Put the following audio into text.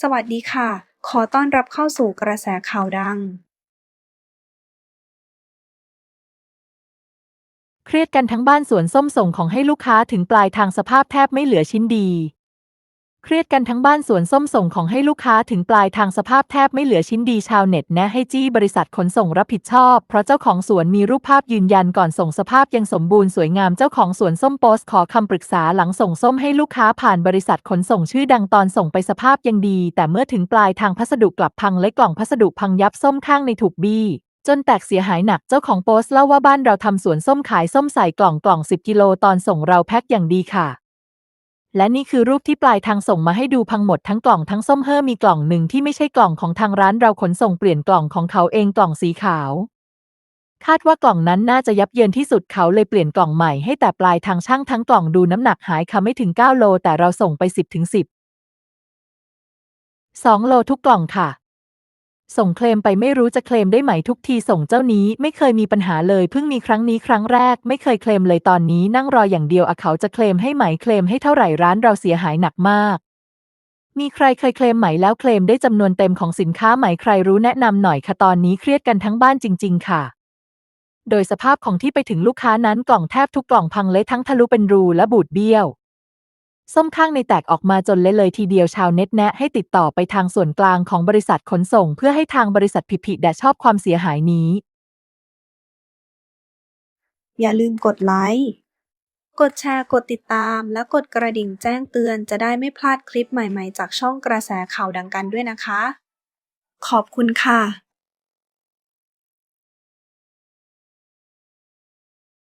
สวัสดีค่ะ ขอต้อนรับเข้าสู่กระแสข่าวดัง เครียดกันทั้งบ้านสวนส้มส่งของให้ลูกค้าถึงปลายทางสภาพแทบไม่เหลือชิ้นดี เครียดกันทั้งบ้านสวนส้มส่งของให้ลูกค้าถึงปลายทางสภาพแทบไม่เหลือชิ้นดีชาวเน็ตแนะให้จี้บริษัทขนส่งรับผิดชอบ เพราะเจ้าของสวนมีรูปภาพยืนยันก่อนส่งสภาพยังสมบูรณ์สวยงามเจ้าของสวนส้มโพสต์ขอคำปรึกษาหลังส่งส้มให้ลูกค้าผ่านบริษัทขนส่งชื่อดังตอนส่งไปสภาพยังดี แต่เมื่อถึงปลายทางพัสดุกลับพังและกล่องพัสดุพังยับส้มข้างในถูกบี้จนแตกเสียหายหนัก เจ้าของโพสต์เล่าว่าบ้านเราทำสวนส้มขายส้มใส่กล่องกล่อง 10 กิโลตอนส่งเราแพ็คอย่างดีค่ะ และนี่คือรูปที่ปลายทางส่งมาให้ดูพังหมดทั้งกล่องทั้งส้มเฮอมีกล่องหนึ่งที่ไม่ใช่กล่องของทางร้านเราขนส่งเปลี่ยนกล่องของเขาเองกล่องสีขาว คาดว่ากล่องนั้นน่าจะยับเยินที่สุดเขาเลยเปลี่ยนกล่องใหม่ให้แต่ปลายทางช่างทั้งกล่องดูน้ำหนักหายค่ะไม่ถึง 9 โล แต่เราส่งไป 10ถึง10 2 โลทุกกล่องค่ะ ส่งเคลมไปไม่รู้จะเคลมได้ไหมทุกทีส่งเจ้านี้ไม่เคยมีปัญหาเลยเพิ่งมีครั้งนี้ครั้งแรก ไม่เคยเคลมเลยตอนนี้นั่งรออย่างเดียวอะเขาจะเคลมให้ไหมเคลมให้เท่าไหร่ร้านเราเสียหายหนักมาก มีใครเคยเคลมไหมแล้วเคลมได้จำนวนเต็มของสินค้าไหมใครรู้แนะนำหน่อยค่ะตอนนี้เครียดกันทั้งบ้านจริง ๆ ค่ะ โดยสภาพของที่ไปถึงลูกค้านั้นกล่องแทบทุกกล่องพังเละทั้งทะลุเป็นรูและบูดเบี้ยว ส้มข้างในแตกออกมาจนเละเลยทีเดียวชาวเน็ตแนะให้ติดต่อไปทางส่วนกลางของบริษัทขนส่ง เพื่อให้ทางบริษัทผิดผิดแดชอบความเสียหายนี้ อย่าลืมกดไลค์ กดแชร์ กดติดตาม และกดกระดิ่งแจ้งเตือนจะได้ไม่พลาดคลิปใหม่ๆ จากช่องกระแสข่าวดังกันด้วยนะคะ ขอบคุณค่ะ